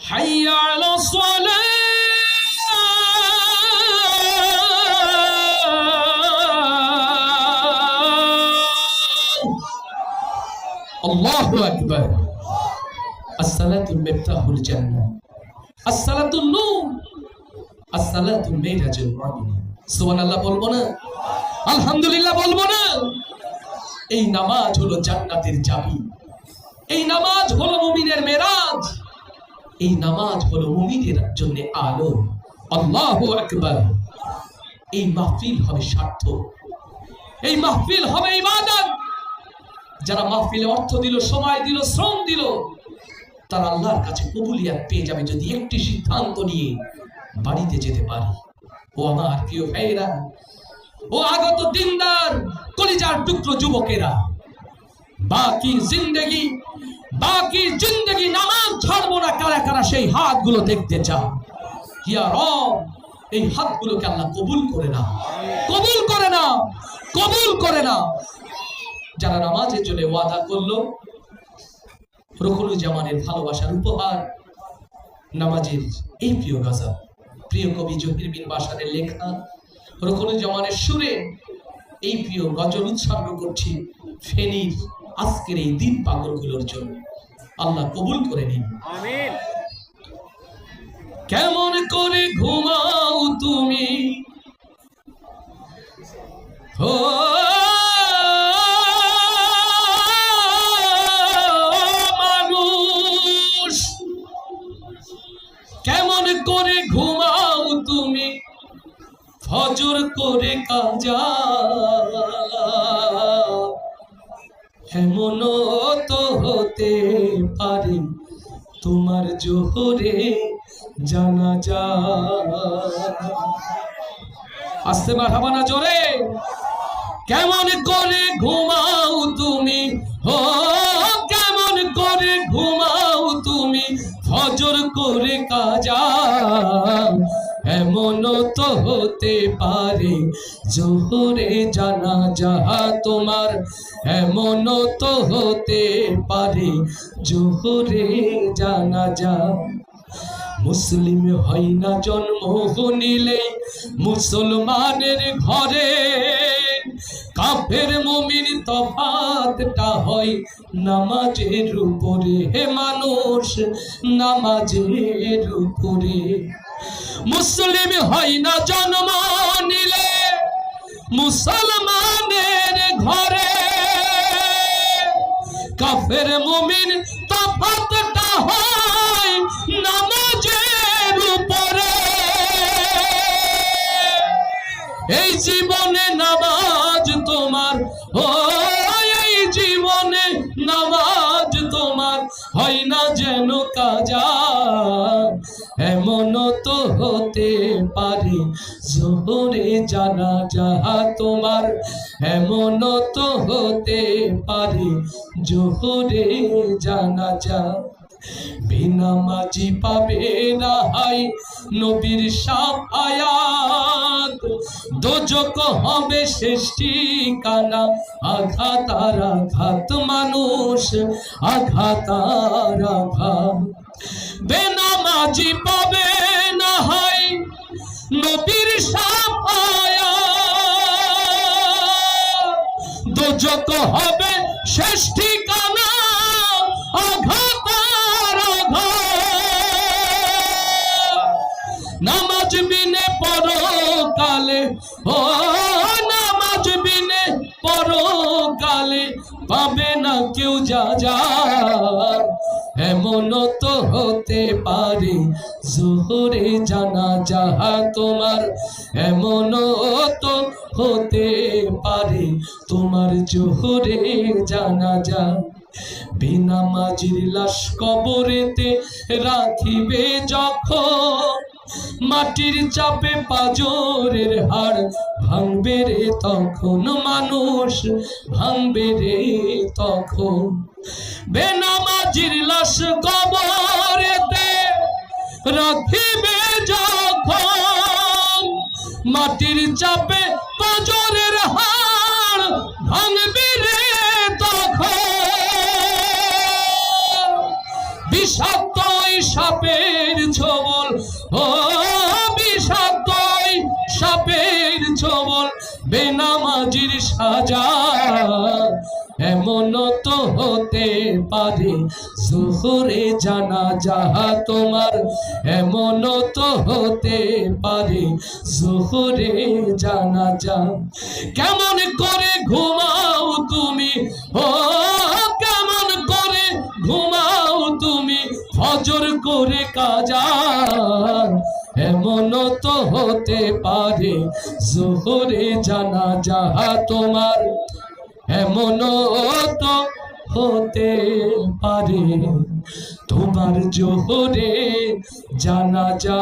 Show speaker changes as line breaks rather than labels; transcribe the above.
حي على الصلاة الله أكبر الصلاة مفتاح الجنة الصلاة النور الصلاة মেরাজ المؤمن সুবহানাল্লাহ বলবো না আলহামদুলিল্লাহ বলবো না এই নামাজ হলো জান্নাতের চাবি এই নামাজ হলো মুমিনের মেরাজ এই নামাজ হলো মুমিনের জন্য আলো। আল্লাহু আকবার। এই মাহফিল হবে স্বার্থ। এই মাহফিল হবে ইবাদত। যারা মাহফিলে অর্থ দিল, সময় দিল, শ্রম দিল, তারা আল্লাহর কাছে কবুলিয়াত পেয়ে যাবে যদি একটি সিদ্ধান্ত নিয়ে বাড়িতে যেতে পারে। ও আমার প্রিয় ভাইয়েরা, ও আগত দিনদার, কলিজার টুকরো যুবকেরা বাকি জিন্দগি বাকি জিন্দগি নামাজ ছাড়বো না, কারা কারা সেই হাতগুলো দেখতে চাও হিয়া রব, এই হাতগুলোকে আল্লাহ কবুল করে না কবুল করে না কবুল করে না যারা নামাজের জন্য ওয়াদা করল রকুলুজ্জামানের ভালোবাসার উপহার, নামাজের এই প্রিয় গাজা প্রিয় কবি জহির বিন বাসারের লেখা রকুলুজ্জামানের সুরে এই প্রিয় গজল উৎসর্গ করছি ফেনীর আজকের এই দিন পাগলগুলোর জন্য। আল্লাহ কবুল করে নিন। কেমন করে ঘুমাও তুমি? মানুষ। কেমন করে ঘুমাও তুমি? ফজর করে কাজা। এমন তো হতে পারে তোমার জোহরে জানা যা আসতে না জোরে? কেমন করে ঘুমাও তুমি? হো কেমন করে ঘুমাও তুমি? ফজর করে কাজা। এমন তো হতে পারে? জোহরে জানা যাহা তোমার, এমন তো হতে পারে। জোহরে জানা যা, মুসলিম হয় না জন্ম নিলে মুসলমানের ঘরে। কাফের মুমিন তফাতটা হয় নামাজের উপরে। হে মানুষ, নামাজের উপরে। মুসলিম হয় না জন্ম নিলে মুসলমানের ঘরে। কাফের মুমিন তফাতটা হয় নামাজের উপরে। এই জীবনে নামাজ তোমার ও এই জীবনে নামাজ তোমার হয় না যেন কাজা। এমন তো হতে পারে, জোহরে জানা যাহা তোমার। এমন তো হতে পারে, জোহরে জানা যা। বেনামাজি পাবে না হাই নবীর সাপ আয়াত। দোজক হবে শেষ ঠিকানা, আঘাত আর আঘাত মানুষ, আঘাত আর আঘাত। বেনামাজি পাবে না হাই নবীর আয়াত দোজক হবে শেষ ঠিকানা, আঘাত। নামাজ বিনে পরকালে, ও নামাজ বিনে পরকালে পাবে না কেউ যা যা এমন তো হতে পারে, জোহরে জানা যাহা তোমার। এমন তো হতে পারে, তোমার জোহরে জানা যা। বেনামাজির লাশ কবরেতে রাখিবে যখন, মাটির চাপে পাজরের হাড় ভাঙবে রে তখন মানুষ, ভাঙবে রে তখন। বেনামাজির লাশ কবরেতে রাখিবে যখন। মাটির চাপে কজরের হাড় ভাঙবে রে তখন। বিষাক্ত সাপের ছবল, ও বিষাক্ত সাপের ছবল, বেনামাজির সাজা এমন তো হতে পারে, জোহরে জানা যাহা তোমার। এমন তো হতে পারে, জোহরে জানা যা। কেমন করে ঘুমাও তুমি? ও, কেমন করে ঘুমাও তুমি? ফজর করে কাজা। এমন তো হতে পারে, জোহরে জানা যাহা তোমার। এমন তো হতে পারে তোমার জোহরে জানা যা